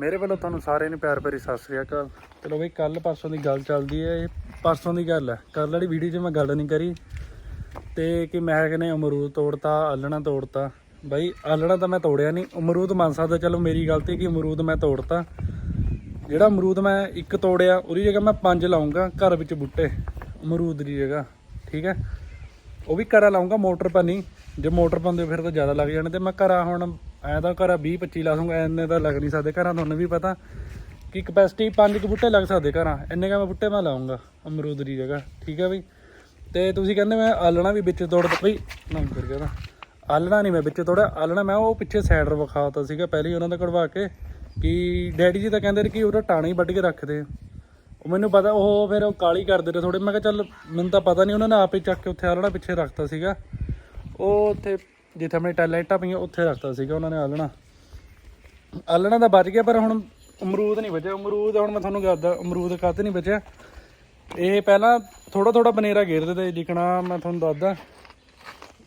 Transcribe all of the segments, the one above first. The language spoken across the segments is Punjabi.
ਮੇਰੇ ਵੱਲੋਂ ਤੁਹਾਨੂੰ ਸਾਰਿਆਂ ਨੂੰ ਪਿਆਰ ਭਰੀ ਸਤਿ ਸ੍ਰੀ ਅਕਾਲ। ਚਲੋ ਬਈ ਕੱਲ ਪਰਸੋਂ ਦੀ ਗੱਲ ਚੱਲਦੀ ਹੈ, ਇਹ ਪਰਸੋਂ ਦੀ ਗੱਲ ਹੈ। ਕੱਲ ਵਾਲੀ ਵੀਡੀਓ 'ਚ ਮੈਂ ਗੱਲ ਨਹੀਂ ਕਰੀ। ਤੇ ਕਿ ਮੈਂ ਕਹਿੰਦੇ ਅਮਰੂਦ ਤੋੜਤਾ ਆਲਣਾ ਤੋੜਤਾ। ਬਾਈ ਆਲਣਾ ਤਾਂ ਮੈਂ ਤੋੜਿਆ ਨਹੀਂ। ਅਮਰੂਦ ਮੰਨ ਸਕਦਾ, ਚਲੋ ਮੇਰੀ ਗਲਤੀ ਕਿ ਅਮਰੂਦ ਮੈਂ ਤੋੜਤਾ। ਜਿਹੜਾ ਅਮਰੂਦ ਮੈਂ ਇੱਕ ਤੋੜਿਆ, ਉਹਦੀ ਜਗ੍ਹਾ ਮੈਂ ਪੰਜ ਲਾਉਂਗਾ ਘਰ ਵਿੱਚ ਬੂਟੇ, ਅਮਰੂਦ ਦੀ ਜਗ੍ਹਾ। ਠੀਕ ਹੈ? ਉਹ ਵੀ ਘਰਾਂ ਲਾਉਂਗਾ ਮੋਟਰ ਪਰ ਜੇ ਮੋਟਰ ਪਾਉਂਦੇ ਫਿਰ ਤਾਂ ਜ਼ਿਆਦਾ ਲੱਗ ਜਾਣੇ ਤੇ ਮੈਂ ਘਰਾਂ ਹੁਣ ਐਂ ਤਾਂ ਘਰਾਂ 20 25 ਲਾ ਦੂੰਗਾ ਐਨੇ ਤਾਂ ਲੱਗ ਨਹੀਂ ਸਕਦੇ, ਘਰਾਂ ਤੁਹਾਨੂੰ ਵੀ ਪਤਾ ਕਿ ਕਪੈਸਿਟੀ ਪੰਜ ਕੁ ਬੂਟੇ ਲੱਗ ਸਕਦੇ ਘਰਾਂ। ਇੰਨੇ ਕਾ ਮੈਂ ਬੂਟੇ ਮੈਂ ਲਾਉਂਗਾ, ਅਮਰੂਦ ਦੀ ਜਗ੍ਹਾ, ਠੀਕ ਹੈ ਬਈ? ਤੇ ਤੁਸੀਂ ਕਹਿੰਦੇ ਮੈਂ ਆਲਣਾ ਵੀ ਵਿੱਚ ਤੋੜ ਦ- ਬਈ ਨਾਮ ਕਰ ਗਿਆ ਤਾਂ ਆਲਣਾ ਨਹੀਂ ਮੈਂ ਵਿੱਚ ਤੋੜਿਆ, ਆਲਣਾ ਮੈਂ ਉਹ ਪਿੱਛੇ ਸਾਈਡ ਰ ਵਿਖਾਤਾ ਸੀਗਾ, ਪਹਿਲੇ ਉਹਨਾਂ ਦਾ ਕਢਵਾ ਕੇ, ਕਿ ਡੈਡੀ ਜੀ ਤਾਂ ਕਹਿੰਦੇ ਕਿ ਉਹਦਾ ਟਾਣਾ ਹੀ ਵੱਢ ਕੇ ਰੱਖਦੇ ਉਹ ਮੈਨੂੰ ਪਤਾ, ਉਹ ਫਿਰ ਉਹ ਕਾਲੀ ਕਰਦੇ ਨੇ ਥੋੜੇ ਮੈਂ ਕਿਹਾ ਚੱਲ ਮੈਨੂੰ ਤਾਂ ਪਤਾ ਨਹੀਂ, ਉਹਨਾਂ ਨੇ ਆਪੇ ਚੱਕ ਕੇ ਉੱਥੇ ਆਲਣਾ ਪਿੱਛੇ ਰੱਖਤਾ ਸੀਗਾ। ਉਹ ਉੱਥੇ ਜਿੱਥੇ ਆਪਣੇ ਟੈਲੈਂਟਾਂ ਪਈਆਂ, ਉੱਥੇ ਰੱਖਤਾ ਸੀਗਾ ਉਹਨਾਂ ਨੇ ਆਲਣਾ। ਆਲਣਾ ਤਾਂ ਬਚ ਗਿਆ, ਪਰ ਹੁਣ ਅਮਰੂਦ ਨਹੀਂ ਬਚਿਆ। ਅਮਰੂਦ ਹੁਣ ਮੈਂ ਤੁਹਾਨੂੰ ਦੱਸਦਾ, ਅਮਰੂਦ ਕਾਹਤੇ ਨਹੀਂ ਬਚਿਆ। ਇਹ ਪਹਿਲਾਂ ਥੋੜਾ ਥੋੜਾ ਬਨੇਰਾ ਘੇਰਦੇ ਤੇ ਜਿਕਣਾ ਮੈਂ ਤੁਹਾਨੂੰ ਦੱਸਦਾ।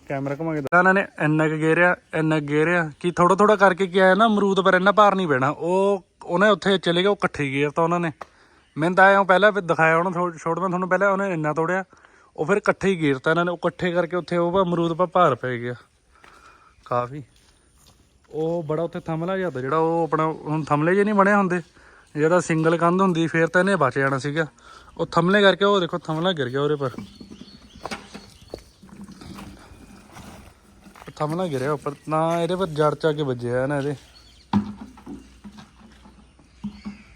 ਕੈਮਰਾ ਘੁਮਾ ਕੇ ਦੱਸਦਾ ਇਹਨਾਂ ਨੇ ਇੰਨਾ ਕੁ ਗੇਰਿਆ ਇੰਨਾ ਕੁ ਗੇਰਿਆ ਕਿ ਥੋੜਾ ਥੋੜਾ ਕਰਕੇ ਕੀ ਆਇਆ ਨਾ, ਅਮਰੂਦ ਪਰ ਇੰਨਾ ਭਾਰ ਨਹੀਂ ਪੈਣਾ। ਉਹ ਉਹਨੇ ਉੱਥੇ ਚਲੇ ਗਏ, ਉਹ ਇਕੱਠੇ ਹੀ ਗੇਰ ਤਾਂ ਉਹਨਾਂ ਨੇ। ਮੈਨੂੰ ਤਾਂ ਆਇਆ ਪਹਿਲਾਂ ਫਿਰ ਦਿਖਾਇਆ ਉਹਨਾਂ ਥੋੜਾ ਛੋੜ ਮੈਂ ਤੁਹਾਨੂੰ ਪਹਿਲਾਂ ਉਹਨੇ ਇੰਨਾ ਤੋੜਿਆ। ਉਹ ਫਿਰ ਇਕੱਠੇ ਹੀ ਗੇਰਤਾ ਇਹਨਾਂ ਨੇ। ਉਹ ਇਕੱਠੇ ਕਰਕੇ ਉੱਥੇ ਉਹ ਅਮਰੂਦ ਪਾ ਭਾਰ ਪੈ ਗਿਆ। ਕਾਫੀ। ਉਹ ਬੜਾ ਉੱਥੇ ਥਮਲਾ ਜਿਹਾ ਤਾ ਜਿਹੜਾ ਉਹ ਆਪਣਾ ਹੁਣ ਥਮਲੇ ਜੇ ਨਹੀਂ ਬਣੇ ਹੁੰਦੇ। ਜਿਹੜਾ ਸਿੰਗਲ ਕੰਧ ਹੁੰਦੀ ਫੇਰ ਤਾਂ ਇਹਨੇ ਬਚ ਜਾਣਾ ਸੀਗਾ। ਉਹ ਥਮਲੇ ਕਰਕੇ ਉਹ ਦੇਖੋ ਥਮਲਾ ਗਿਰ ਗਿਆ ਉਹਦੇ ਪਰ। ਥਮਲਾ ਗਿਰਿਆ ਉੱਪਰ ਨਾ ਇਹਦੇ ਪਰ ਜੜ ਚ ਕੇ ਵੱਜਿਆ ਨਾ ਇਹਦੇ।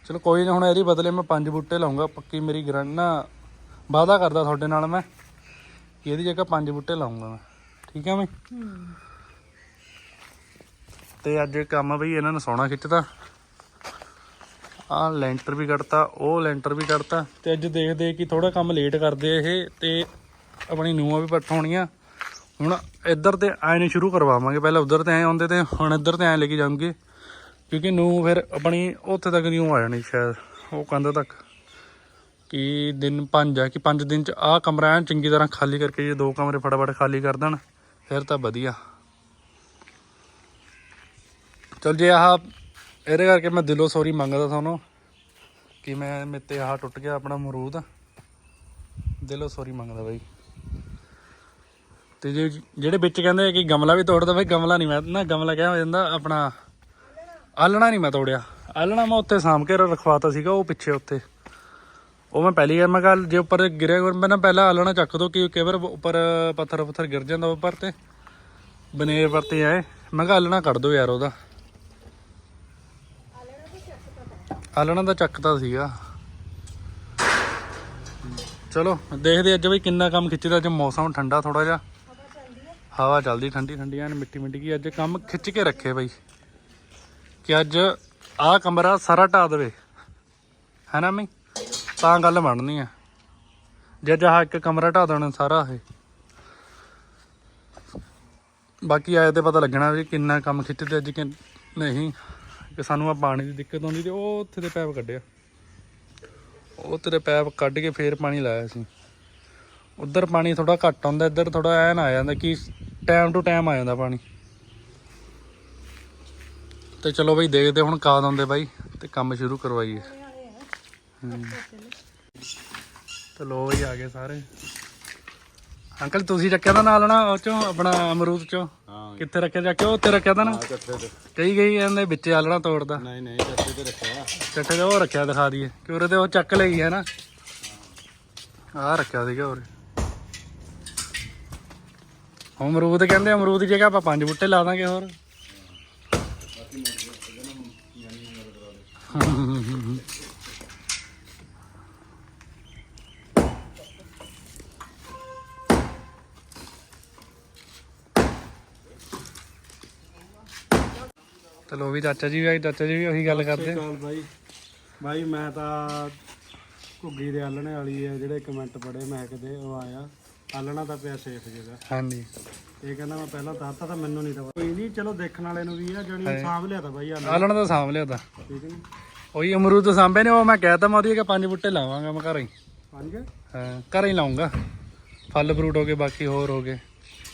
ਚਲੋ ਕੋਈ ਨਾ ਹੁਣ ਇਹਦੇ ਬਦਲੇ ਮੈਂ ਪੰਜ ਬੂਟੇ ਲਾਉਂਗਾ ਪੱਕੀ ਮੇਰੀ ਗਰੰਟ ਨਾ ਵਾਅਦਾ ਕਰਦਾ ਤੁਹਾਡੇ ਨਾਲ ਮੈਂ ਕਿ ਇਹਦੀ ਜਗ੍ਹਾ ਪੰਜ ਬੂਟੇ ਲਾਉਂਗਾ ਮੈਂ। ਠੀਕ ਹੈ। ਮੈਂ ਤੇ ਅੱਜ ਕੰਮ ਬਈ, ਇਹਨਾਂ ਨੇ ਸੋਨਾ ਖਿੱਚਦਾ ਆ ਲੈਂਟਰ ਵੀ ਕੱਢਤਾ, ਉਹ ਲੈਂਟਰ ਵੀ ਕੱਢਤਾ। ਤੇ ਅੱਜ ਦੇਖਦੇ ਕਿ ਥੋੜਾ ਕੰਮ ਲੇਟ ਕਰਦੇ ਇਹ, ਤੇ ਆਪਣੀ ਨੂੰਹਾਂ ਵੀ ਪੱਟ ਹੁਣ ਇੱਧਰ ਤੇ ਐ ਨਹੀਂ ਸ਼ੁਰੂ ਕਰਵਾਵਾਂਗੇ, ਪਹਿਲਾਂ ਉੱਧਰ ਤੇ ਆਏ ਆਉਂਦੇ ਤੇ ਹੁਣ ਇੱਧਰ ਤੇ ਐ ਲੈ ਕੇ ਜਾਵਾਂਗੇ ਕਿਉਂਕਿ ਨੂੰ ਫਿਰ ਆਪਣੀ ਉੱਥੇ ਤੱਕ ਨਿਊ ਆ ਜਾਣੀ, ਸ਼ਾਇਦ ਉਹ ਕੰਧ ਤੱਕ। ਕਿ ਦਿਨ ਪੰਜ ਆ, ਕਿ ਪੰਜ ਦਿਨ ਚ ਆਹ ਕਮਰਾ ਐਨ ਚੰਗੀ ਤਰ੍ਹਾਂ ਖਾਲੀ ਕਰਕੇ ਜੇ ਦੋ ਕਮਰੇ ਫਟਾਫਟ ਖਾਲੀ ਕਰ ਦੇਣ, ਫਿਰ ਤਾਂ ਵਧੀਆ। ਚਲ ਜੇ ਆਹ, ਇਹਦੇ ਕਰਕੇ ਮੈਂ ਦਿਲੋਂ ਸੌਰੀ ਮੰਗਦਾ ਤੁਹਾਨੂੰ ਕਿ ਮੈਂ ਮੇਰੇ ਤੇ ਆਹ ਟੁੱਟ ਗਿਆ ਆਪਣਾ ਮਰੂਦ ਦਿਲੋਂ ਸੌਰੀ ਮੰਗਦਾ ਬਾਈ। ਤੇ ਜੇ, ਜਿਹੜੇ ਵਿੱਚ ਕਹਿੰਦੇ ਆ ਕਿ ਗਮਲਾ ਵੀ ਤੋੜਦਾ ਬਾਈ, ਗਮਲਾ ਨਹੀਂ ਮੈਂ, ਨਾ ਗਮਲਾ ਕਿਹਾ ਹੋ ਜਾਂਦਾ, ਆਪਣਾ ਆਲਣਾ ਨਹੀਂ ਮੈਂ ਤੋੜਿਆ। ਆਲਣਾ ਮੈਂ ਉੱਤੇ ਸਾਂਭ ਕੇ ਰਖਵਾਤਾ ਸੀਗਾ, ਉਹ ਪਿੱਛੇ ਉੱਤੇ ਉਹ ਮੈਂ ਪਹਿਲੀ ਵਾਰ, ਮੈਂ ਗੱਲ ਜੇ ਉੱਪਰ ਗਿਰਿਆ ਕੋਈ ਮੈਂ ਨਾ ਪਹਿਲਾਂ ਆਲਣਾ ਚੱਕ ਦੋ, ਕਿ ਕਈ ਵਾਰ ਉੱਪਰ ਪੱਥਰ ਪੱਥਰ ਗਿਰ ਜਾਂਦਾ ਉੱਪਰ ਤੇ, ਬਨੇਰ ਪਰ ਆਏ। ਮੈਂ ਕਿਹਾ ਆਲਣਾ ਕੱਢ ਦੋ ਯਾਰ ਉਹਦਾ। ਆਲਣਾ ਦਾ ਚੱਕਦਾ ਸੀਗਾ। ਚਲੋ, ਦੇਖਦੇ ਅੱਜ ਬਈ ਕਿੰਨਾ ਕੰਮ ਖਿੱਚਦਾ। ਅੱਜ ਮੌਸਮ ਠੰਡਾ ਥੋੜਾ ਜਿਹਾ। ਹਵਾ ਚੱਲਦੀ ਠੰਡੀ ਠੰਡੀ ਐਨ ਮਿੱਟੀ ਮਿੱਟੀ ਕੀ ਅੱਜ ਕੰਮ ਖਿੱਚ ਕੇ ਰੱਖੇ ਬਈ। ਕਿ ਅੱਜ ਆਹ ਕਮਰਾ ਸਾਰਾ ਢਾ ਦੇਵੇ। ਹੈ ਨਾ ਮੈਂ? ਤਾਂ ਗੱਲ ਬਣਨੀ ਆ। ਜੇ ਜਹਾ ਇੱਕ ਕਮਰਾ ਢਾ ਦੇਣਾ ਸਾਰਾ ਇਹ। ਬਾਕੀ ਆਏ ਤੇ ਪਤਾ ਲੱਗਣਾ ਵੀ ਕਿੰਨਾ ਕੰਮ ਖਿੱਚਦੇ ਅੱਜ ਕਿ ਨਹੀਂ। ਕਿ ਸਾਨੂੰ ਆ ਪਾਣੀ ਦੀ ਦਿੱਕਤ ਆਉਂਦੀ ਤੇ ਉਹ ਉੱਥੇ ਦੇ ਪੈਪ ਕੱਢਿਆ। ਉਹ ਤੇਰੇ ਪੈਪ ਕੱਢ ਕੇ ਫੇਰ ਪਾਣੀ ਲਾਇਆ ਸੀ। ਉਧਰ ਪਾਣੀ ਥੋੜਾ ਘੱਟ ਆਉਂਦਾ, ਇੱਧਰ ਥੋੜਾ ਐਨ ਆ ਜਾਂਦਾ ਕਿ ਟਾਈਮ ਟੂ ਟਾਈਮ ਆ ਜਾਂਦਾ ਪਾਣੀ। ਤੇ ਚਲੋ ਬਈ ਦੇਖਦੇ ਹੁਣ ਕਾਦ ਆਉਂਦੇ ਬਾਈ ਤੇ ਕੰਮ ਸ਼ੁਰੂ ਕਰਵਾਈਏ। ਹਮ। ਤੇ ਲੋ ਬਈ ਆ ਗਏ ਸਾਰੇ। ਅੰਕਲ ਤੁਸੀਂ ਰੱਖਿਆ ਤਾਂ ਨਾਲ ਨਾ ਉਹ ਚੋਂ ਆਪਣਾ ਅਮਰੂਦ ਚੋਂ ਹਾਂ ਕਿੱਥੇ ਰੱਖਿਆ ਜਾ ਕੇ ਉਹ ਉੱਤੇ ਰੱਖਿਆ ਤਾਂ ਨਾ ਤੇ ਕਈ ਗਈ ਇਹਨੇ ਵਿੱਚ ਆਲਣਾ ਤੋੜਦਾ ਨਹੀਂ ਨਹੀਂ ਚੱਠੇ ਤੇ ਰੱਖਿਆ ਚੱਟੇ ਤੇ ਉਹ ਰੱਖਿਆ ਦਿਖਾ ਦਈਏ ਕਿ ਤੇ ਉਹ ਚੱਕ ਲਈ ਹੈ ਨਾ ਆਹ ਰੱਖਿਆ ਸੀਗਾ ਹੁਣ ਅਮਰੂਦ ਕਹਿੰਦੇ ਅਮਰੂਦ ਦੀ ਜਗ੍ਹਾ ਆਪਾਂ ਪੰਜ ਬੂਟੇ ਲਾ ਦਾਂਗੇ ਹੋਰ ਚਲੋ ਵੀ ਚਾਚਾ ਜੀ ਵੀ ਆਏ ਚਾਚਾ ਜੀ ਵੀ ਉਹੀ ਗੱਲ ਕਰਦੇ। ਕਾਲ ਬਾਈ। ਬਾਈ ਮੈਂ ਤਾਂ ਘੁੱਗੀ ਦੇ ਆਲਣੇ ਵਾਲੀ ਹੈ ਜਿਹੜੇ ਕਮੈਂਟ ਪੜੇ ਮੈਂ ਕਿਤੇ ਉਹ ਆਇਆ। ਆਲਣਾ ਤਾਂ ਪਿਆ ਸੇਫ ਜਗ੍ਹਾ। ਹਾਂਜੀ। ਇਹ ਕਹਿੰਦਾ ਮੈਂ ਪਹਿਲਾਂ ਦੱਸਤਾ ਤਾਂ ਮੈਨੂੰ ਨਹੀਂ ਤਾਂ ਪਤਾ। ਕੋਈ ਨਹੀਂ ਚਲੋ ਦੇਖਣ ਵਾਲੇ ਨੂੰ ਵੀ ਆ ਜਣੀ ਸਾਂਭ ਲਿਆ ਤਾਂ ਬਾਈ ਆਲਣਾ। ਆਲਣ ਦਾ ਸਾਂਭ ਲਿਆ ਤਾਂ। ਠੀਕ ਨਹੀਂ ਉਹੀ ਅਮਰੂਦ ਸਾਂਭੇ ਨੇ ਉਹ ਮੈਂ ਕਹਿਤਾ ਮੈਂ ਉਹਦੀ ਕਿ ਪੰਜ ਬੂਟੇ ਲਾਵਾਂਗਾ ਮੈਂ ਘਰ ਹੀ। ਪੰਜ? ਹਾਂ ਘਰ ਹੀ ਲਾਉਂਗਾ। ਫਲ ਫਰੂਟ ਹੋ ਗਏ ਬਾਕੀ ਹੋਰ ਹੋ ਗਏ।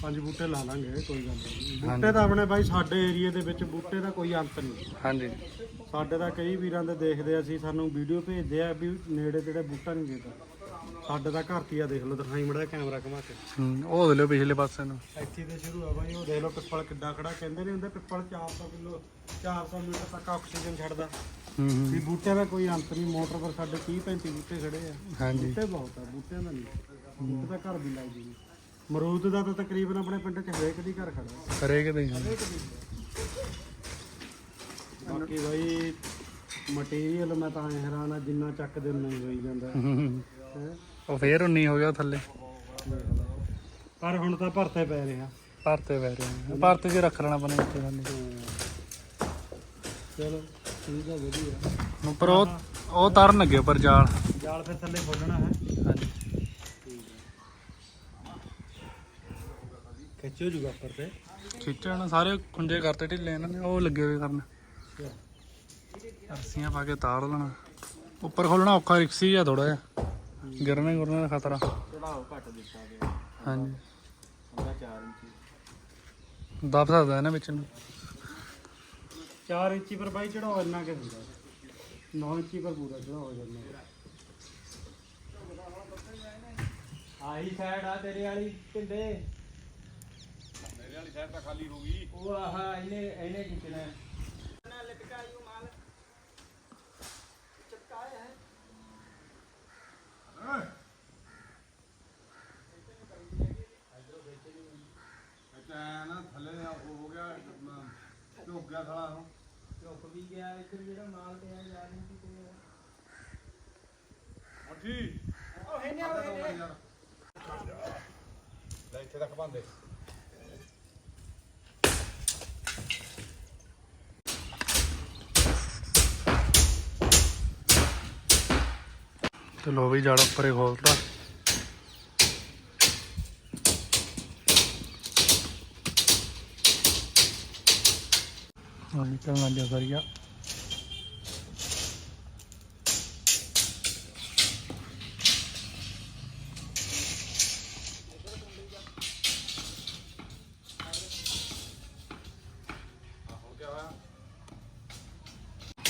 ਪੰਜ ਬੂਟੇ ਲਾ ਲਾਂਗੇ ਕੋਈ ਗੱਲ ਨਹੀਂ। ਬੂਟੇ ਤਾਂ ਆਪਣੇ ਬਾਈ ਸਾਡੇ ਏਰੀਏ ਦੇ ਵਿੱਚ ਬੂਟੇ ਦਾ ਕੋਈ ਅੰਤ ਨਹੀਂ। ਹਾਂਜੀ। ਸਾਡੇ ਤਾਂ ਕਈ ਵੀਰਾਂ ਦੇ ਦੇਖਦੇ ਆ ਅਸੀਂ ਸਾਨੂੰ ਵੀਡੀਓ ਭੇਜਦੇ ਆ ਵੀ ਨੇੜੇ ਤੇੜੇ ਬੂਟਾ ਨਹੀਂ ਦੇਦਾ ਸਾਡੇ ਤਾਂ ਘਰ ਕੀ ਆ ਦੇਖ ਲਓ ਦਿਖਾਈ ਮੜਾ ਕੈਮਰਾ ਘੁਮਾ ਕੇ। ਹੂੰ ਉਹ ਦੇ ਲਿਓ ਪਿਛਲੇ ਪਾਸੇ ਨੂੰ। ਇੱਥੇ ਤੇ ਸ਼ੁਰੂ ਆ ਬਾਈ ਉਹ ਦੇਖ ਲਓ ਪਿੱਪਲ ਕਿੱਡਾ ਖੜਾ। ਕਹਿੰਦੇ ਨੇ ਹੁੰਦੇ ਪਿੱਪਲ 400 ਕਿਲੋ 400 ਮੀਟਰ ਤੱਕ ਆਕਸੀਜਨ ਛੱਡਦਾ। ਹੂੰ ਹੂੰ। ਵੀ ਬੂਟਿਆਂ ਦਾ ਕੋਈ ਅੰਤ ਨਹੀਂ ਮੋਟਰ ਪਰ ਸਾਡੇ 30 35 ਬੂਟੇ ਖੜੇ ਆ। ਹਾਂਜੀ। ਬੂਟੇ ਬਹੁਤ ਆ ਬੂਟਿਆਂ ਦਾ ਨਹੀਂ। ਬੂਟੇ ਤਾਂ ਘਰ ਵੀ ਲੱਗ ਜੀ ਮਰੂਦ ਦਾ ਤਾਂ ਤਕਰੀਬਨ ਆਪਣੇ ਪਿੰਡ 'ਚ ਹਰੇਕ ਦੀ ਘਰ ਖੜਾ ਹਰੇਕ ਦੇ ਹੀ। ਬਾਕੀ ਬਾਈ ਮਟੀਰੀਅਲ ਮੈਂ ਤਾਂ ਐਂ ਹੈਰਾਨ ਆ ਜਿੰਨਾ ਚੱਕਦੇ ਉਨਾ ਹੀ ਹੋਈ ਜਾਂਦਾ। ਹੂੰ, ਹੂੰ। ਹੈ। ਉਹ ਫੇਰ ਉਨੀ ਹੋ ਗਿਆ ਥੱਲੇ। ਪਰ ਹੁਣ ਤਾਂ ਭਰਤੇ ਪੈ ਰਿਹਾ ਭਰਤੇ ਬਹਿ ਰਹੇ ਆ। ਭਰਤੇ 'ਚ ਰੱਖ ਲੈਣਾ ਪਣੇ ਇੱਥੇ ਥੱਲੇ ਚਲੋ ਠੀਕ ਆ ਵਧੀਆ। ਉੱਪਰ ਉਹ ਉਹ ਤਰਨ ਲੱਗੇ ਉੱਪਰ ਜਾਲ। ਜਾਲ ਫਿਰ ਥੱਲੇ ਖੋਲਣਾ ਹੈ। ਖਿੱਚੋ ਜੂਗਾ ਉੱਪਰ ਤੇ। ਖਿੱਚਣ ਸਾਰੇ ਖੁੰਝੇ ਕਰਤੇ ਢਿੱਲੇ ਇਹਨਾਂ ਨੇ ਉਹ ਲੱਗੇ ਹੋਏ ਕਰਨ। ਅਰਸੀਆਂ ਪਾ ਕੇ ਤਾਰ ਲੈਣਾ। ਉੱਪਰ ਖੋਲਣਾ ਔਖਾ ਰਿਕਸੀ ਆ ਥੋੜਾ ਜਿਹਾ। ਗਿਰਨੇ ਗੁਰਨੇ ਦਾ ਖਤਰਾ। ਚੜਾਓ ਘੱਟ ਦਿੱਤਾ ਗਿਆ। ਹਾਂਜੀ। ਹੁੰਦਾ 4 ਇੰਚੀ। ਦੱਬ ਸਕਦਾ ਇਹਨਾਂ ਵਿੱਚ ਨੂੰ। 4 ਇੰਚੀ ਪਰ ਬਾਈ ਚੜਾਓ ਇੰਨਾ ਕਿ ਹੁੰਦਾ। 9 ਇੰਚੀ ਪਰ ਪੂਰਾ ਚੜਾ ਹੋ ਜਾਂਦਾ ਆਹੀ ਸਾਈਡ ਆ ਤੇਰੇ ਵਾਲੀ ਢਿੱਡੇ ਮੇਰੇ ਵਾਲੀ ਸਾਈਡ ਤਾਂ ਖਾਲੀ ਹੋ ਗਈ। ਉਹ ਆਹ ਇਹਨੇ ਇਹਨੇ ਖਿੱਚਣਾ ਹੈ। ਝੁਕ ਵੀ ਗਿਆ ਇੱਧਰ ਜਿਹੜਾ ਮਾਲ ਤੇ ਆ ਯਾਰ ਨਹੀਂ ਕਿਤੇ ਤੇ ਲੋ ਵੀ ਜਾੜਾ ਉੱਪਰੇ ਖੋਲਤਾ। ਹਾਂ, ਨਿਕਲਣ ਲੱਗ ਗਿਆ ਸਰੀਆ।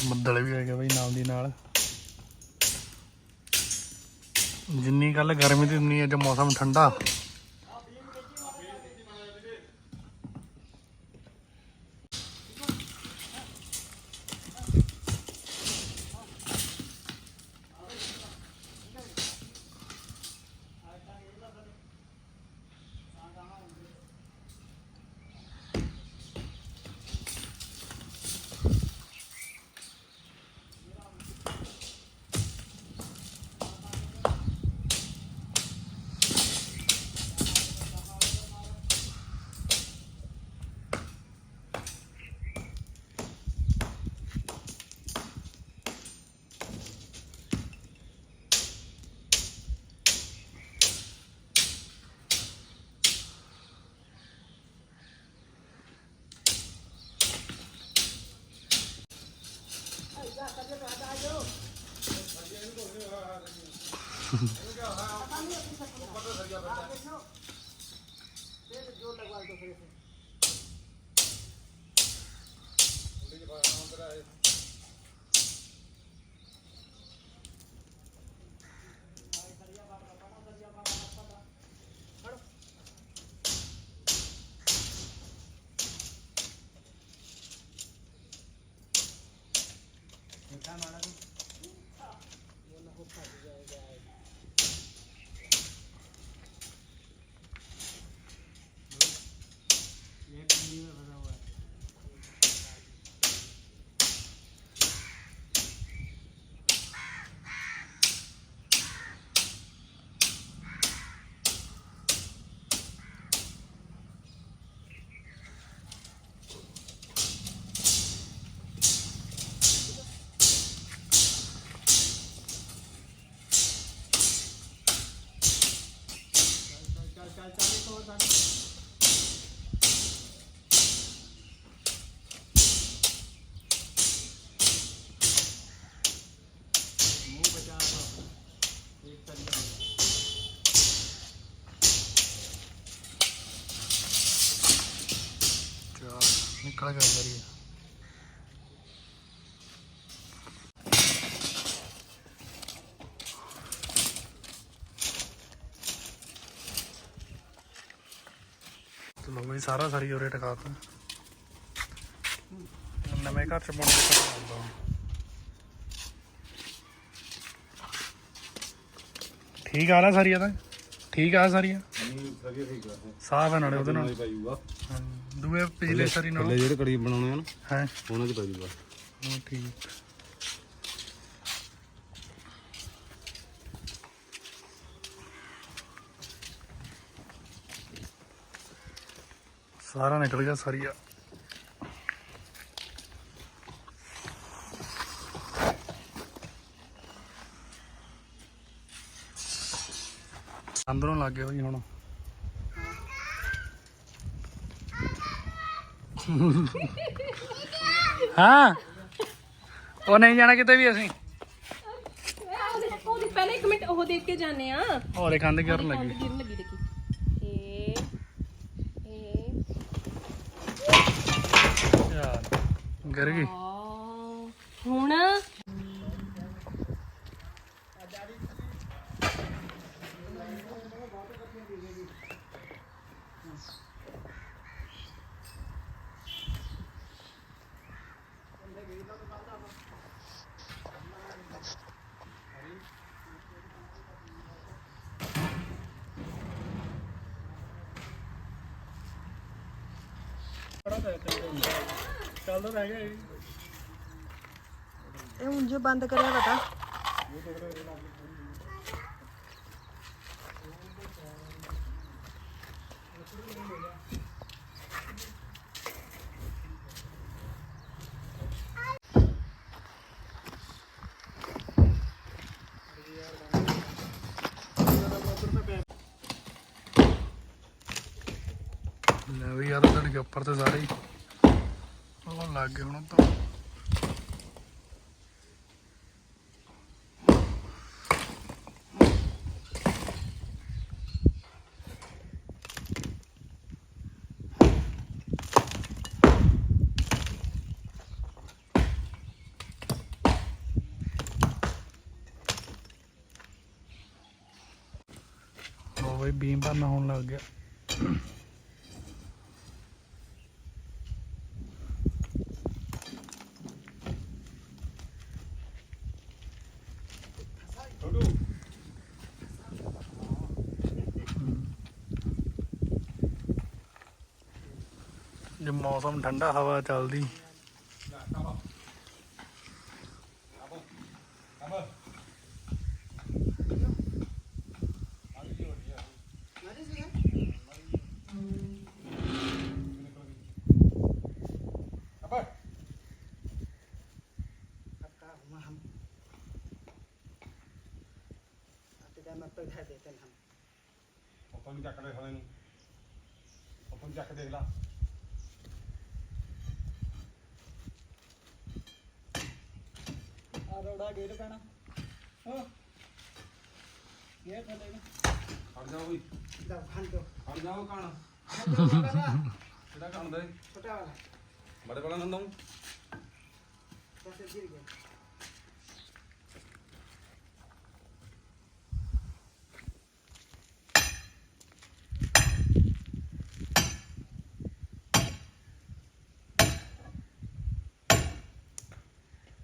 ਬੱਦਲ ਵੀ ਆ ਗਿਆ ਬਈ ਨਾਲ ਦੀ ਨਾਲ। ਜਿੰਨੀ ਕੱਲ ਗਰਮੀ ਦੀ ਉਨੀ ਅੱਜ ਮੌਸਮ ਠੰਡਾ। Bye. ਖੜਾ ਕਰਦਾ ਰਹੀ ਹੈ ਸਾਰਾ ਸਾਰੀ ਉਰੇ ਟਕਾਤਾ ਨਵੇਂ ਘਰ ਚ ਬਣ ਗਿਆ ਠੀਕ ਆ ਨਾ ਸਾਰੀਆਂ ਤਾਂ? ਠੀਕ ਆ ਸਾਰੀਆਂ? ਸਾਫ਼ ਹੈ ਨਾਲੇ ਉਹਦੇ ਨਾਲ ਪਾਈਊਗਾ ਦੂਏ ਪਿਛਲੇ ਸਾਰੀ ਨਾਲ। ਥੱਲੇ ਜਿਹੜੇ ਕੜੀ ਬਣਾਉਣੇ ਆ ਨਾ ਹੈ? ਉਹਨਾਂ 'ਚ ਪੈ ਜੂਗਾ ਹਾਂ ਠੀਕ। ਸਾਰਾ ਨਿਕਲ ਗਿਆ ਸਾਰੀਆ। ਅੰਦਰੋਂ ਲੱਗ ਗਿਆ ਬਈ ਹੁਣ। ਹਾਂ। ਉਹ ਨਹੀਂ ਜਾਣਾ ਕਿਤੇ ਵੀ ਅਸੀਂ। ਉਹਦੀ ਪਹਿਲੇ ਇੱਕ ਮਿੰਟ ਉਹ ਦੇਖ ਕੇ ਜਾਣੇ ਆ। ਹੋਰੇ ਕੰਧ ਕਰਨ ਲੱਗੀ। ਗਿਰਨ ਲੱਗੀ ਦੇਖੀ। ਇਹ ਇਹ ਯਾਰ ਗਿਰ ਗਈ। ਹੁਣ। ਚੱਲਦਾ ਰਹਿ ਗਿਆ ਇਹ ਹੁਣ ਜੋ ਬੰਦ ਕਰਿਆ ਪਤਾ ਲੈ ਵੀ ਉੱਪਰ ਤੇ ਸਾਰੇ ਹੀ। ਉਹ ਲੱਗ ਗਏ ਹੁਣ ਤਾਂ। ਉਹ ਬਈ, ਬੀਮ ਭਰਨਾ ਹੋਣ ਲੱਗ ਗਿਆ। ਜੇ ਮੌਸਮ ਠੰਡਾ ਹਵਾ ਚੱਲਦੀ ਉੱਥੋਂ ਵੀ ਚੱਕ ਲੈ ਸਾਲੇ ਨੂੰ ਉੱਥੋਂ ਵੀ ਚੱਕ ਦੇਖ ਲਾ ਰੋੜਾ ਗੇਟ ਪੈਣਾ। ਹਾਂ। ਗੇਟ ਥੱਲੇ ਨੂੰ। ਖੜ ਜਾ ਓਏ ਦਾ ਖੰਡੋ। ਖੜ ਜਾ ਉਹ ਕਾਣ ਛੋਟਾ ਕਿਹੜਾ ਕਾਣ ਦਾ? ਏ? ਵਾਲਾ। ਬੜੇ ਬੜਾ ਨੰਦਾ ਹੂੰ ਬਸ ਗਿਰ ਗਿਆ।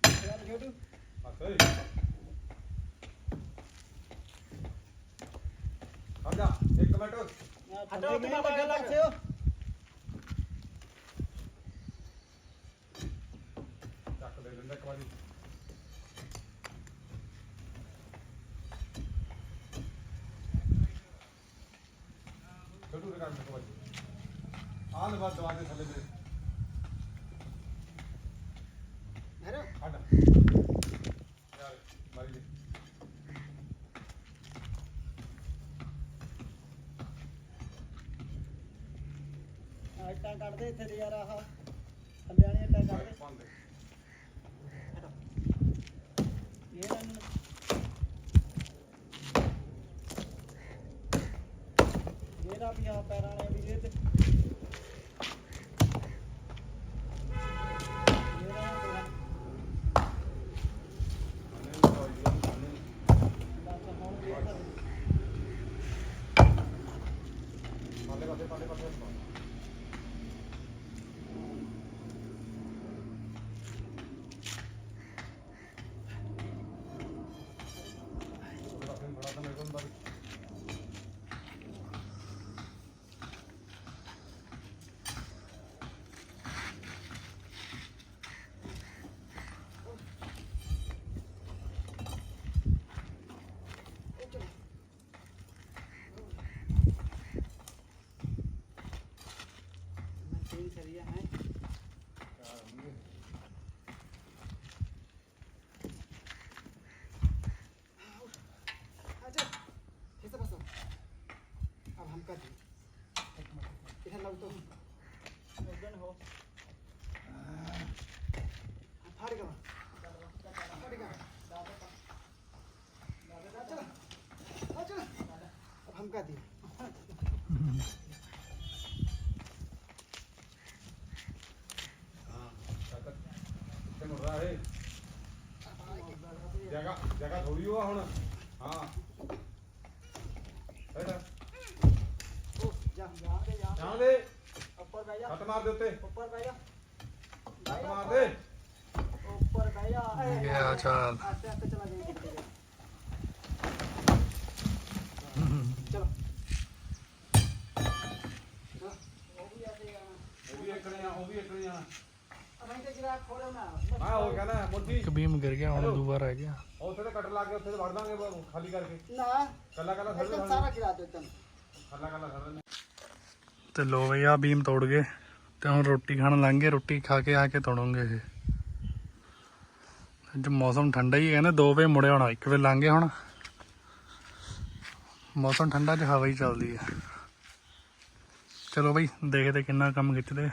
ਚੱਲ ਛੋਟੂ। ਬਸ ਓਏ ਖੜ ਜਾ ਇੱਕ ਮਿੰਟ। ਹਟੋ ਤੇ ਲੱਗ ਲੱਗ ਸੇ ਚੱਕ ਦੇ ਦਿੰਦਾ ਇੱਕ ਵਾਰੀ ਛੋਟੂ ਦੇ ਕੰਮ ਇੱਕ ਵਾਰੀ ਆਹ ਲੈ ਬਾਅਦ ਦਵਾ ਦੇ ਥੱਲੇ ਦੇ ਹੈਰੋ ਹਟ ਯਾਰ ਮਾਰੀ ਦੇ ਆ ਇੱਟਾਂ ਕੱਢ ਦੇ ਇੱਥੇ ਤੇ ਯਾਰ ਆਹ ਥੱਲੇ ਵਾਲੀਆਂ ਇੱਟਾਂ ਦੇ ਬੰਦ ਇਹ ਰੰਗ ਇਹਦਾ ਵੀ ਆ ਪੈਰਾਂ ਵਾਲੇ ਵੀ ਇਹ ਤੇ ਇਹਦਾ ਪੈਰਾਂ ਬਸ ਹੁਣ ਵੀ ਇਹਦਾ ਵੀ। ਪਾਲੇ ਪਾਸੇ ਪਾਲੇ ਪਾਸੇ lang to. Organ ho. Hari ka ba? Hari ka. Achala. Achala. Hamka di. जगह जगह थोड़ी हुआ होना ਚੱਲ। ਕਬੀਮ ਗਿਰ ਗਿਆ ਹੁਣ ਦੁਬਾਰਾ ਆ ਗਿਆ। ਉੱਥੇ ਤੇ ਕੱਟ ਲਾ ਕੇ ਉੱਥੇ ਵੜ ਦਾਂਗੇ ਖਾਲੀ ਕਰਕੇ। ਨਾ। ਕੱਲਾ ਕੱਲਾ ਸਾਰਾ ਖਿਲਾ ਦੇ ਤੈਨੂੰ ਕੱਲਾ ਕੱਲਾ ਸਰਦਾ ਤੇ ਲੋ ਬਈ ਬੀਮ ਤੋੜ ਗਏ। ਤੇ ਹੁਣ ਰੋਟੀ ਖਾਣ ਲੰਘੇ ਰੋਟੀ ਖਾ ਕੇ ਆ ਕੇ ਤੋੜੋਂਗੇ ਇਹ। ਅੱਜ ਮੌਸਮ ਠੰਡਾ ਹੀ ਹੈ ਨਾ ਦੋ ਵਜੇ ਮੁੜੇ ਹੋਣਾ 1 ਵਜੇ ਲੰਘ ਗਏ ਹੁਣ ਮੌਸਮ ਠੰਡਾ ਚ ਹਵਾ ਹੀ ਚੱਲਦੀ ਹੈ ਚਲੋ ਬਈ, ਦੇਖਦੇ ਕਿੰਨਾ ਕੰਮ ਖਿੱਚਦੇ ਆ।